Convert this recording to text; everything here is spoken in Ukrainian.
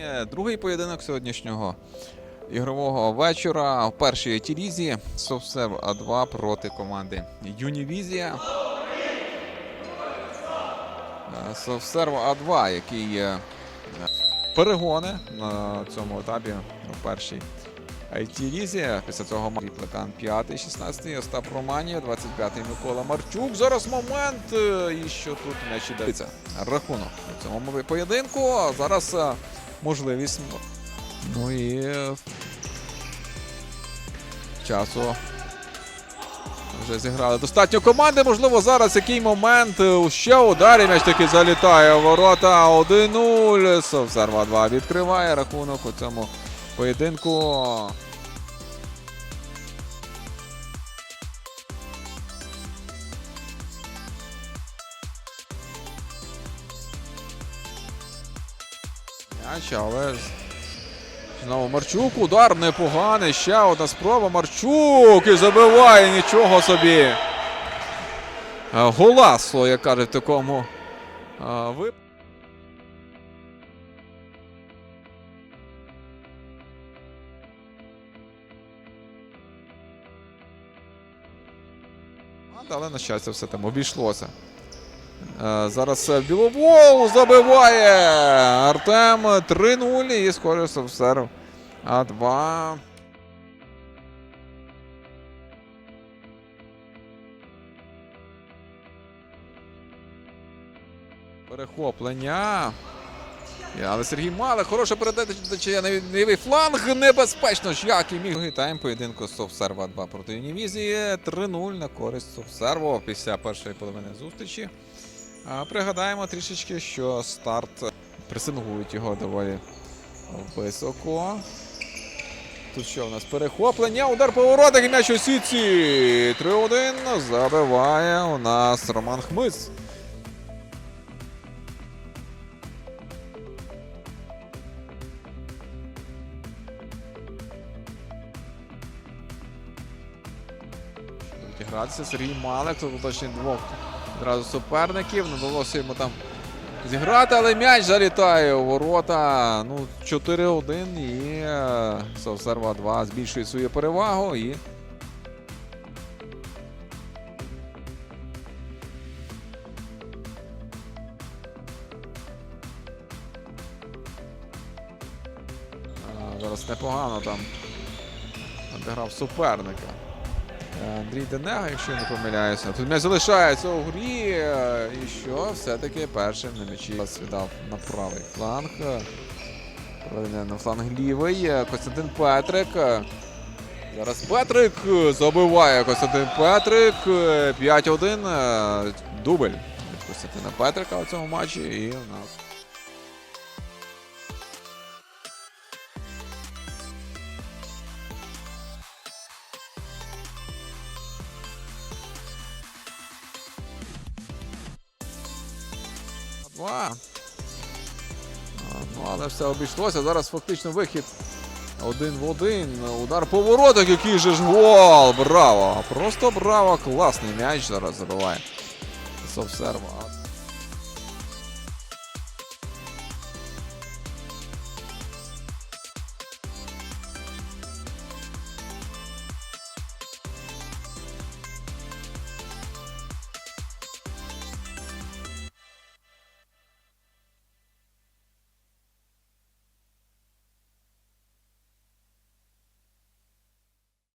Е, Другий поєдинок сьогоднішнього ігрового вечора. В першій тірізі Совсев А2 проти команди Юнівізія. Е, Совсерв А2, який е, перегони на цьому етапі в першій IT-лізі. Після цього Плекан 5, 16-й, Остап Романів, 25-й Микола Марчук. Зараз момент. е, І що тут м'яч іде. Рахунок у цьому поєдинку. Зараз можливість. Ну і часу. Вже зіграли достатньо команди. Можливо, зараз який момент. Е, Ще ударі М'яч таки залітає ворота. 1-0. Совсерва 2 відкриває рахунок у цьому поєдинку. М'яч, але знову Марчук. Удар непоганий. Ще одна спроба. Марчук і забиває нічого собі. Е, Голасло, як кажуть в такому е, випадку. Але, на щастя, все там обійшлося. Е, Зараз е, Біловол забиває Артем 3-0 і скоро Совсерв А2. Перехоплення. Але Сергій Малик, хороша передача на лівий фланг. Небезпечно ж, як і міг. Другий тайм поєдинку Совсерва 2 проти Юнівізії. 3-0 на користь Совсерво після першої половини зустрічі. А, Пригадаємо трішечки, що старт пресингують його доволі високо. Тут що у нас перехоплення, удар по воротах і м'яч у сітці. 3-1 забиває у нас Роман Хмиз. Відігратися Сергій Малик, тут точно двох одразу суперників. Не вдалося йому там зіграти, але м'яч залітає у ворота. Ну, 4-1 і е, Совсерва 2 збільшує свою перевагу і. Зараз непогано там обіграв суперника. Е, Андрій Денега, якщо я не помиляюся. Тут м'яч залишається у грі. І що? Все-таки першим на м'ячі віддав на правий фланг. На фланг лівий. Костянтин Петрик. Зараз Петрик забиває Костянтин Петрик. Е, 5-1. е, Дубль від Костянтина Петрика у цьому матчі. І у нас. Два. Ну, але все обійшлося. Зараз фактично вихід один в один. Удар по воротах, який же ж гол! Браво! Просто браво! Класний м'яч зараз забиває. Совсерва.